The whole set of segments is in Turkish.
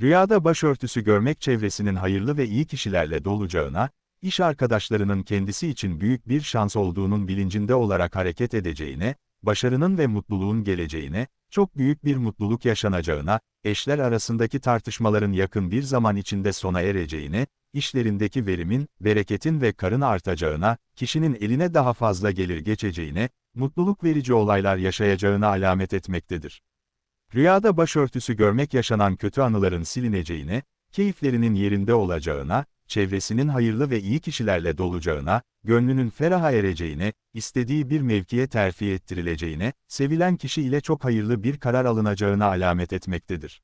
Rüyada başörtüsü görmek çevresinin hayırlı ve iyi kişilerle dolacağına, iş arkadaşlarının kendisi için büyük bir şans olduğunun bilincinde olarak hareket edeceğine, başarının ve mutluluğun geleceğine, çok büyük bir mutluluk yaşanacağına, eşler arasındaki tartışmaların yakın bir zaman içinde sona ereceğine, işlerindeki verimin, bereketin ve karın artacağına, kişinin eline daha fazla gelir geçeceğine, mutluluk verici olaylar yaşayacağına alamet etmektedir. Rüyada başörtüsü görmek yaşanan kötü anıların silineceğine, keyiflerinin yerinde olacağına, çevresinin hayırlı ve iyi kişilerle dolacağına, gönlünün feraha ereceğine, istediği bir mevkiye terfi ettirileceğine, sevilen kişi ile çok hayırlı bir karar alınacağına alamet etmektedir.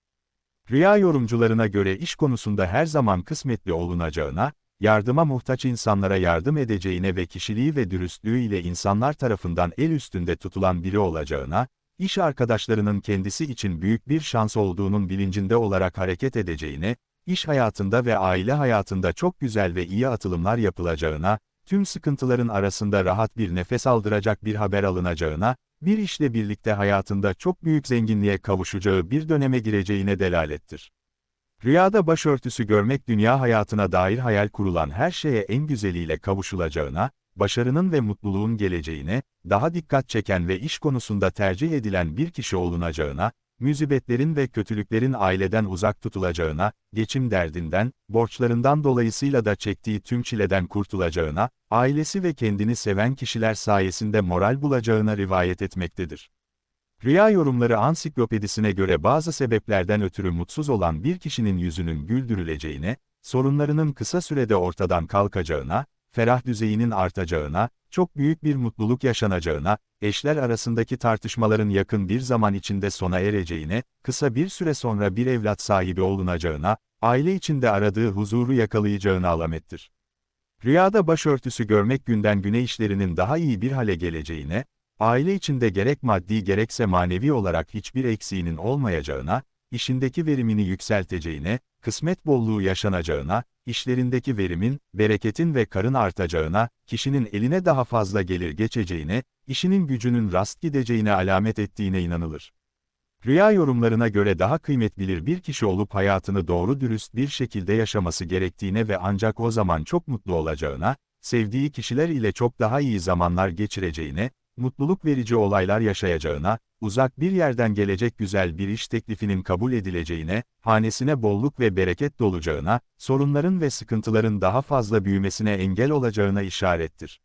Rüya yorumcularına göre iş konusunda her zaman kısmetli olunacağına, yardıma muhtaç insanlara yardım edeceğine ve kişiliği ve dürüstlüğü ile insanlar tarafından el üstünde tutulan biri olacağına, iş arkadaşlarının kendisi için büyük bir şans olduğunun bilincinde olarak hareket edeceğine, iş hayatında ve aile hayatında çok güzel ve iyi atılımlar yapılacağına, tüm sıkıntıların arasında rahat bir nefes aldıracak bir haber alınacağına, bir işle birlikte hayatında çok büyük zenginliğe kavuşacağı bir döneme gireceğine delalettir. Rüyada başörtüsü görmek dünya hayatına dair hayal kurulan her şeye en güzeliyle kavuşulacağına, başarının ve mutluluğun geleceğine, daha dikkat çeken ve iş konusunda tercih edilen bir kişi olunacağına, müzibetlerin ve kötülüklerin aileden uzak tutulacağına, geçim derdinden, borçlarından dolayısıyla da çektiği tüm çileden kurtulacağına, ailesi ve kendini seven kişiler sayesinde moral bulacağına rivayet etmektedir. Rüya yorumları ansiklopedisine göre bazı sebeplerden ötürü mutsuz olan bir kişinin yüzünün güldürüleceğine, sorunlarının kısa sürede ortadan kalkacağına, ferah düzeyinin artacağına, çok büyük bir mutluluk yaşanacağına, eşler arasındaki tartışmaların yakın bir zaman içinde sona ereceğine, kısa bir süre sonra bir evlat sahibi olunacağına, aile içinde aradığı huzuru yakalayacağına alamettir. Rüyada başörtüsü görmek günden güne işlerinin daha iyi bir hale geleceğine, aile içinde gerek maddi gerekse manevi olarak hiçbir eksiğinin olmayacağına, işindeki verimini yükselteceğine, kısmet bolluğu yaşanacağına, işlerindeki verimin, bereketin ve karın artacağına, kişinin eline daha fazla gelir geçeceğine, işinin gücünün rast gideceğine alamet ettiğine inanılır. Rüya yorumlarına göre daha kıymet bilir bir kişi olup hayatını doğru dürüst bir şekilde yaşaması gerektiğine ve ancak o zaman çok mutlu olacağına, sevdiği kişiler ile çok daha iyi zamanlar geçireceğine, mutluluk verici olaylar yaşayacağına, uzak bir yerden gelecek güzel bir iş teklifinin kabul edileceğine, hanesine bolluk ve bereket dolacağına, sorunların ve sıkıntıların daha fazla büyümesine engel olacağına işarettir.